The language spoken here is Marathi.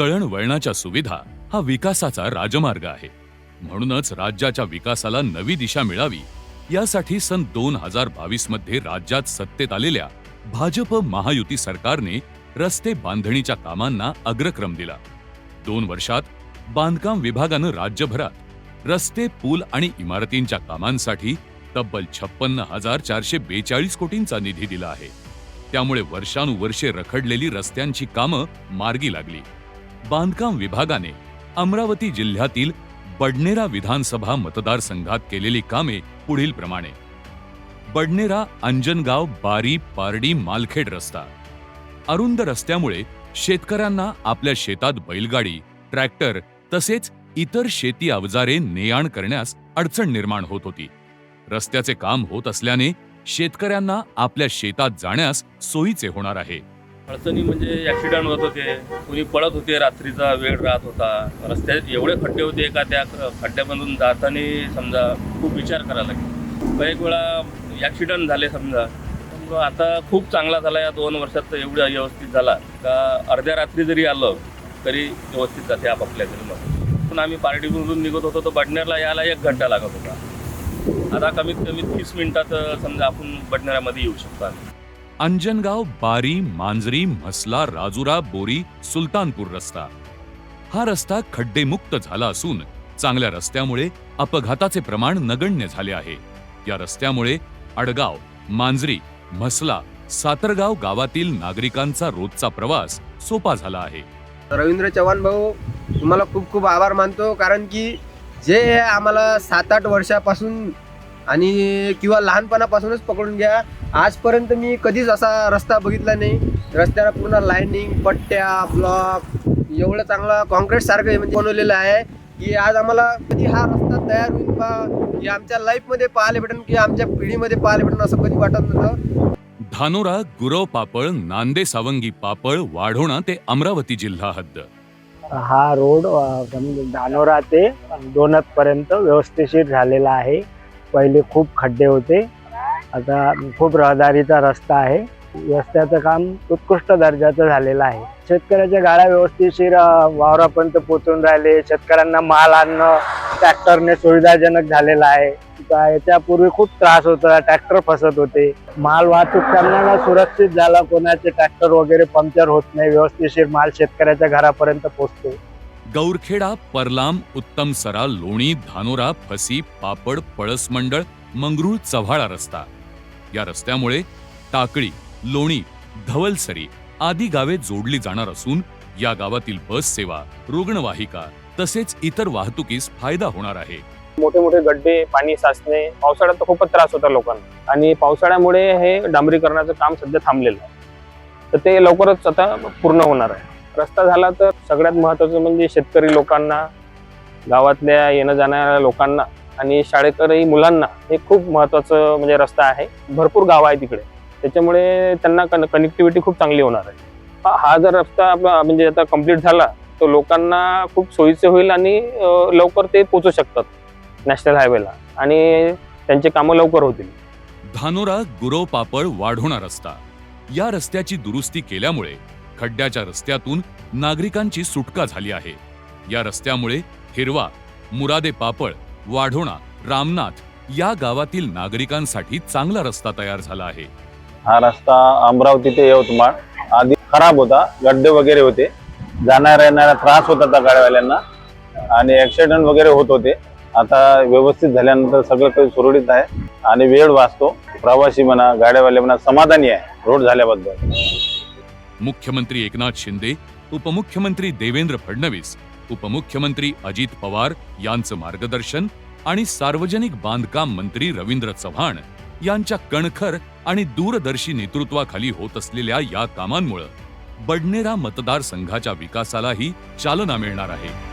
दळणवळणाच्या सुविधा हा विकासाचा राजमार्ग आहे. म्हणूनच राज्याच्या विकासाला नवी दिशा मिळावी यासाठी सन दोन हजार बावीसमध्ये राज्यात सत्तेत आलेल्या भाजप महायुती सरकारने रस्ते बांधणीच्या कामांना अग्रक्रम दिला. दोन वर्षात बांधकाम विभागानं राज्यभरात रस्ते पूल आणि इमारतींच्या कामांसाठी तब्बल छप्पन्न हजार चारशे बेचाळीस कोटींचा निधी दिला आहे. त्यामुळे वर्षानुवर्षे रखडलेली रस्त्यांची कामं मार्गी लागली. बांधकाम विभागाने अमरावती जिल्ह्यातील बडनेरा विधानसभा मतदारसंघात केलेली कामे पुढील प्रमाणे. बडनेरा अंजनगाव बारी पारडी मालखेड रस्ता. अरुंद रस्त्यामुळे शेतकऱ्यांना आपल्या शेतात बैलगाडी ट्रॅक्टर तसेच इतर शेती अवजारे ने आण करण्यास अडचण निर्माण होत होती. रस्त्याचे काम होत असल्याने शेतकऱ्यांना आपल्या शेतात जाण्यास सोयीचे होणार आहे. अडचणी म्हणजे ॲक्सिडेंट होत होते. कुणी पळत होते रात्रीचा वेळ राहत होता. रस्त्यात एवढे खड्डे होते का त्या खड्ड्यामधून जाताना समजा खूप विचार करायला लागेल. काही वेळा ॲक्सिडंट झाले समजा. आता खूप चांगला झाला. या दोन वर्षात तर एवढा व्यवस्थित झाला. का अर्ध्या रात्री जरी आलं तरी व्यवस्थित जाते आपापल्या घरी मग पण आम्ही पार्टीमधून निघत होतो तर बडनेरला यायला एक घंटा लागत होता. आता कमीत कमी तीस मिनिटात समजा आपण बडनेरामध्ये येऊ शकतो आम्ही. अंजनगाव बारी मांजरी म्हसला राजुरा बोरी सुलतानपूर रस्ता. हा रस्ता खड्डेमुक्त झाला असून चांगल्या रस्त्यामुळे अपघाताचे प्रमाण नगण्य झाले आहे. या रस्त्यामुळे अडगाव मांजरी म्हसला सातरगाव गावातील नागरिकांचा रोजचा प्रवास सोपा झाला आहे. रवींद्र चव्हाण भाऊ तुम्हाला खूप खूप आभार मानतो कारण की जे आम्हाला सात आठ वर्षापासून आणि किंवा लहानपणापासूनच पकडून घ्या. आजपर्यंत मी कधीच असा रस्ता बघितला नाही. रस्त्याला पूर्ण लाईनिंग पट्ट्या ब्लॉक एवढं चांगला कॉन्क्रीट सारखं म्हणजे बनवलेलं आहे की आज आम्हाला कधी हा रस्ता तयार होईल बा की आमच्या लाईफमध्ये पाहायला भेटेल की आमच्या पिढीमध्ये पाहायला भेटेल असं कधी वाटत नव्हतं. धानोरा गुरव पापळ नांदे सावंगी पापळ वाढोणा ते अमरावती जिल्हा हद्द. हा रोड अ, समजा धानोरा ते दोनत पर्यंत व्यवस्थिशीर झालेला आहे. पहिले खूप खड्डे होते. आता खूप रहदारीचा रस्ता आहे. रस्त्याचं काम उत्कृष्ट दर्जाचं झालेलं आहे. शेतकऱ्याच्या गाड्या व्यवस्थितशीर वावरापर्यंत पोचून राहिले. शेतकऱ्यांना माल आणणं ट्रॅक्टरने सुविधाजनक झालेलं आहे. याच्यापूर्वी खूप त्रास होता ट्रॅक्टर फसत होते. माल वाहतूक करण्याला सुरक्षित झाला. कोणाचे ट्रॅक्टर वगैरे पंक्चर होत नाही. व्यवस्थितशीर माल शेतकऱ्याच्या घरापर्यंत पोचतो गौरखेडा परलाम उत्तम सरा लोणी धानोरा फसी पापड पळस मंडळ मंगरूळ चव्हाळा रस्ता. या रस्त्यामुळे टाकळी लोणी धवलसरी आदी गावे जोडली जाणार असून या गावातील बस सेवा रुग्णवाहिका तसेच इतर वाहतुकीस फायदा होणार आहे. मोठे मोठे गड्डे पाणी साचणे पावसाळ्यात तर खूपच त्रास होता लोकांना. आणि पावसाळ्यामुळे हे डांबरीकरणाचं काम सध्या थांबलेलं आहे. तर ते लवकरच आता पूर्ण होणार आहे. रस्ता झाला तर सगळ्यात महत्त्वाचं म्हणजे शेतकरी लोकांना गावातल्या येणं जाणाऱ्या लोकांना आणि शाळेकरी मुलांना हे खूप महत्त्वाचं म्हणजे रस्ता आहे. भरपूर गाव आहे तिकडे. त्याच्यामुळे त्यांना कन कनेक्टिव्हिटी खूप चांगली होणार आहे. हा- हा जर रस्ता आपला म्हणजे आता कंप्लीट झाला तर लोकांना खूप सोयीचे होईल आणि लवकर ते पोचू शकतात नॅशनल हायवेला आणि त्यांचे कामं लवकर होतील. धानोरा गुरव पापड वाढवणार रस्ता. या रस्त्याची दुरुस्ती केल्यामुळे खड्ड्याच्या रस्त्यातून नागरिकांची सुटका झाली आहे. या रस्त्यामुळे हिरवा मुरादे पापळ वाढोणा रामनाथ या गावातील नागरिकांसाठी चांगला रस्ता तयार झाला आहे. हा रस्ता अमरावती ते यवतमाळ आधी खराब होता गड्डे वगैरे होते. जाणाऱ्या येणाऱ्या त्रास होत होता गाड्यावाल्यांना आणि ऍक्सिडेंट वगैरे होत होते. आता व्यवस्थित झाल्यानंतर सगळं काही सुरळीत आहे आणि वेळ वाचतो. प्रवासी म्हणा गाड्यावाले म्हणा समाधानी आहे. रोड झाल्याबद्दल. मुख्यमंत्री एकनाथ शिंदे उपमुख्यमंत्री देवेंद्र फडणवीस उपमुख्यमंत्री अजित पवार यांचं मार्गदर्शन आणि सार्वजनिक बांधकाम मंत्री रवींद्र चव्हाण यांच्या कणखर आणि दूरदर्शी नेतृत्वाखाली होत असलेल्या या कामांमुळे बडनेरा मतदारसंघाच्या विकासालाही चालना मिळणार आहे.